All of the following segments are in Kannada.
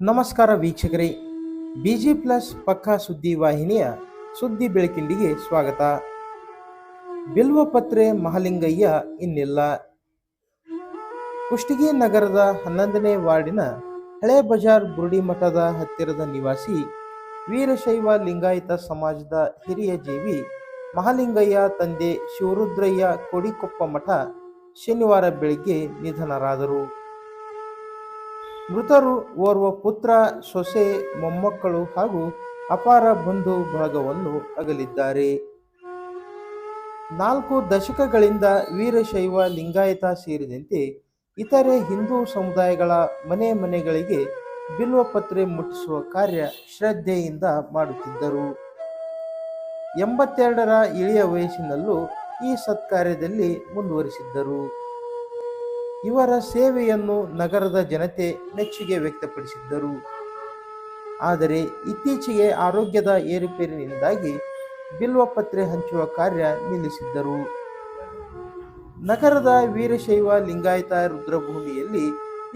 ನಮಸ್ಕಾರ ವೀಕ್ಷಕರೇ. ಬಿಜಿ ಪ್ಲಸ್ ಪಕ್ಕಾ ಸುದ್ದಿ ವಾಹಿನಿಯ ಸುದ್ದಿ ಬೆಳಕಿಂಡಿಗೆ ಸ್ವಾಗತ. ಬಿಲ್ವಪತ್ರೆ ಮಹಾಲಿಂಗಯ್ಯ ಇನ್ನಿಲ್ಲ. ಕುಷ್ಟಗಿ ನಗರದ ಹನ್ನೊಂದನೇ ವಾರ್ಡಿನ ಹಳೆ ಬಜಾರ್ ಬುರುಡಿ ಮಠದ ಹತ್ತಿರದ ನಿವಾಸಿ ವೀರಶೈವ ಲಿಂಗಾಯತ ಸಮಾಜದ ಹಿರಿಯ ಜೀವಿ ಮಹಾಲಿಂಗಯ್ಯ ತಂದೆ ಶಿವರುದ್ರಯ್ಯ ಕೋಡಿಕೊಪ್ಪ ಮಠ ಶನಿವಾರ ಬೆಳಗ್ಗೆ ನಿಧನರಾದರು. ಮೃತರು ಓರ್ವ ಪುತ್ರ, ಸೊಸೆ, ಮೊಮ್ಮಕ್ಕಳು ಹಾಗೂ ಅಪಾರ ಬಂಧು ಬಳಗವನ್ನು ಅಗಲಿದ್ದಾರೆ. ನಾಲ್ಕು ದಶಕಗಳಿಂದ ವೀರಶೈವ ಲಿಂಗಾಯತ ಸೇರಿದಂತೆ ಇತರೆ ಹಿಂದೂ ಸಮುದಾಯಗಳ ಮನೆ ಮನೆಗಳಿಗೆ ಬಿಲ್ವಪತ್ರೆ ಮುಟ್ಟಿಸುವ ಕಾರ್ಯ ಶ್ರದ್ಧೆಯಿಂದ ಮಾಡುತ್ತಿದ್ದರು. ಎಂಬತ್ತೆರಡರ ಇಳಿಯ ವಯಸ್ಸಿನಲ್ಲೂ ಈ ಸತ್ಕಾರ್ಯದಲ್ಲಿ ಮುಂದುವರಿಸಿದ್ದರು. ಇವರ ಸೇವೆಯನ್ನು ನಗರದ ಜನತೆ ಮೆಚ್ಚುಗೆ ವ್ಯಕ್ತಪಡಿಸಿದ್ದರು. ಆದರೆ ಇತ್ತೀಚೆಗೆ ಆರೋಗ್ಯದ ಏರುಪೇರಿನಿಂದಾಗಿ ಬಿಲ್ವಪತ್ರೆ ಹಂಚುವ ಕಾರ್ಯ ನಿಲ್ಲಿಸಿದ್ದರು. ನಗರದ ವೀರಶೈವ ಲಿಂಗಾಯತ ರುದ್ರಭೂಮಿಯಲ್ಲಿ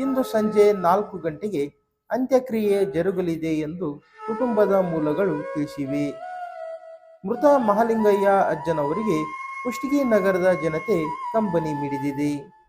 ಇಂದು ಸಂಜೆ ನಾಲ್ಕು ಗಂಟೆಗೆ ಅಂತ್ಯಕ್ರಿಯೆ ಜರುಗಲಿದೆ ಎಂದು ಕುಟುಂಬದ ಮೂಲಗಳು ತಿಳಿಸಿವೆ. ಮೃತ ಮಹಾಲಿಂಗಯ್ಯ ಅಜ್ಜನವರಿಗೆ ಕುಷ್ಟಗಿ ನಗರದ ಜನತೆ ಕಂಬನಿ ಮಿಡಿದಿದೆ.